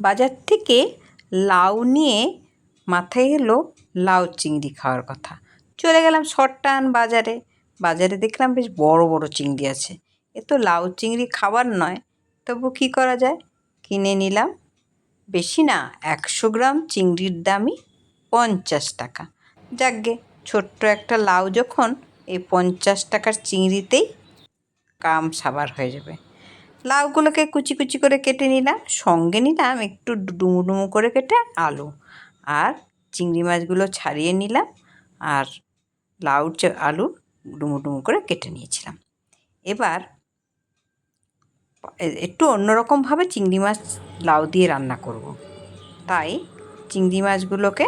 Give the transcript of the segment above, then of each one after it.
বাজার থেকে লাউ নিয়ে মাথায় এলো লাউ চিংড়ি খাওয়ার কথা। চলে গেলাম শর্টান বাজারে। বাজারে দেখলাম বেশ বড় বড় চিংড়ি আছে। এ তো লাউ চিংড়ি খাবার নয়, তবু কী করা যায়? কিনে নিলাম। বেশি না, একশো গ্রাম চিংড়ির দামই পঞ্চাশ টাকা। যাকগে, ছোট্ট একটা লাউ যখন এই পঞ্চাশ টাকার চিংড়িতেই কাম সাবার হয়ে যাবে। লাউগুলোকে কুচি কুচি করে কেটে নিলাম। সঙ্গে নিলাম একটু ডুমু ডুমু করে কেটে আলু। আর চিংড়ি মাছগুলো ছাড়িয়ে নিলাম আর লাউ আলু ডুমু ডুমু করে কেটে নিয়েছিলাম। এবার একটু অন্যরকমভাবে চিংড়ি মাছ লাউ দিয়ে রান্না করব। তাই চিংড়ি মাছগুলোকে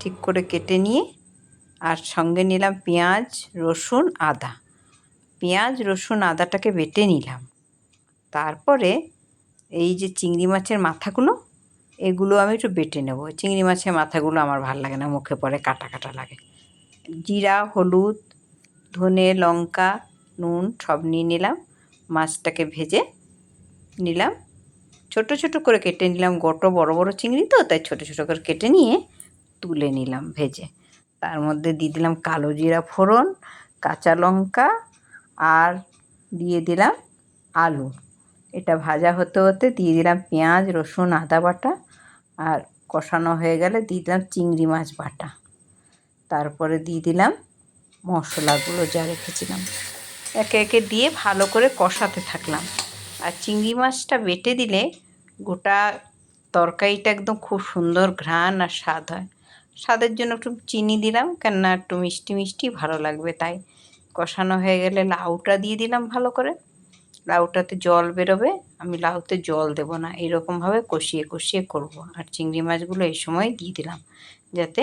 ঠিক করে কেটে নিয়ে আর সঙ্গে নিলাম পেঁয়াজ, রসুন, আদা। পেঁয়াজ, রসুন, আদাটাকে বেটে নিলাম। তারপরে এই যে চিংড়ি মাছের মাথাগুলো, এগুলো আমি একটু বেটে নেব। চিংড়ি মাছের মাথাগুলো আমার ভালো লাগে না, মুখে পরে কাটা কাটা লাগে। জিরা, হলুদ, ধনে, লঙ্কা, নুন সব নিয়ে নিলাম। মাছটাকে ভেজে নিলাম। ছোট ছোট করে কেটে নিলাম। গোটো বড় বড় চিংড়ি তো, তাই ছোট ছোট করে কেটে নিয়ে তুলে নিলাম ভেজে। তার মধ্যে দিয়ে দিলাম কালো জিরা ফোড়ন, কাঁচা লঙ্কা আর দিয়ে দিলাম আলু। এটা ভাজা হতে হতে দিয়ে দিলাম পেঁয়াজ, রসুন, আদা বাটা আর কষানো হয়ে গেলে দিয়ে দিলাম চিংড়ি মাছ বাটা। তারপরে দিয়ে দিলাম মশলাগুলো যা রেখেছিলাম। একে একে দিয়ে ভালো করে কষাতে থাকলাম। আর চিংড়ি মাছটা বেটে দিলে গোটা তরকারিটা একদম খুব সুন্দর ঘ্রাণ আর স্বাদ হয়। স্বাদের জন্য একটু চিনি দিলাম কেননা একটু মিষ্টি মিষ্টি ভালো লাগবে তাই। কষানো হয়ে গেলে লাউটা দিয়ে দিলাম ভালো করে। লাউটাতে জল বেরোবে, আমি লাউতে জল দেব না। এরকমভাবে কষিয়ে কষিয়ে করব। আর চিংড়ি মাছগুলো এই সময় দিয়ে দিলাম, যাতে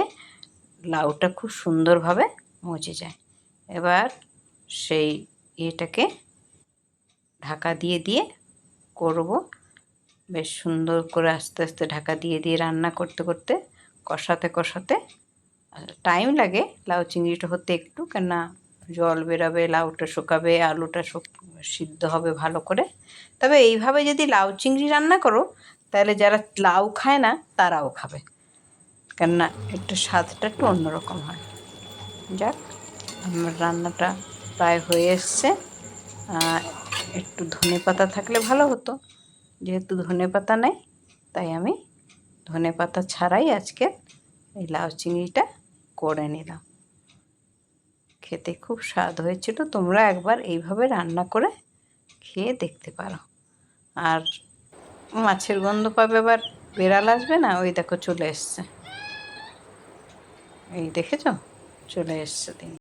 লাউটা খুব সুন্দরভাবে মজে যায়। এবার সেই এটাকে ঢাকা দিয়ে দিয়ে করব। বেশ সুন্দর করে আস্তে আস্তে ঢাকা দিয়ে দিয়ে রান্না করতে করতে, কষাতে কষাতে টাইম লাগে লাউ চিংড়িটা হতে একটু, কেননা জল বেরোবে, লাউটা শুকাবে, আলুটা সিদ্ধ হবে ভালো করে। তবে এইভাবে যদি লাউ চিংড়ি রান্না করো, তাহলে যারা লাউ খায় না, তারাও খাবে। কেননা একটু স্বাদটা একটু অন্যরকম হয়। যাক, আমার রান্নাটা প্রায় হয়ে এসছে। একটু ধনে পাতা থাকলে ভালো হতো। যেহেতু ধনে পাতা নেই, তাই আমি ধনে পাতা ছাড়াই আজকে এই লাউ চিংড়িটা করে নিলাম। খেতে খুব স্বাদ হয়েছিল। তোমরা একবার এইভাবে রান্না করে খেয়ে দেখতে পারো। আর মাছের গন্ধ পাবে আবার বেড়াল আসবে না? ওই দেখো চলে এসছে। এই দেখেছ? চলে এসছে তিনি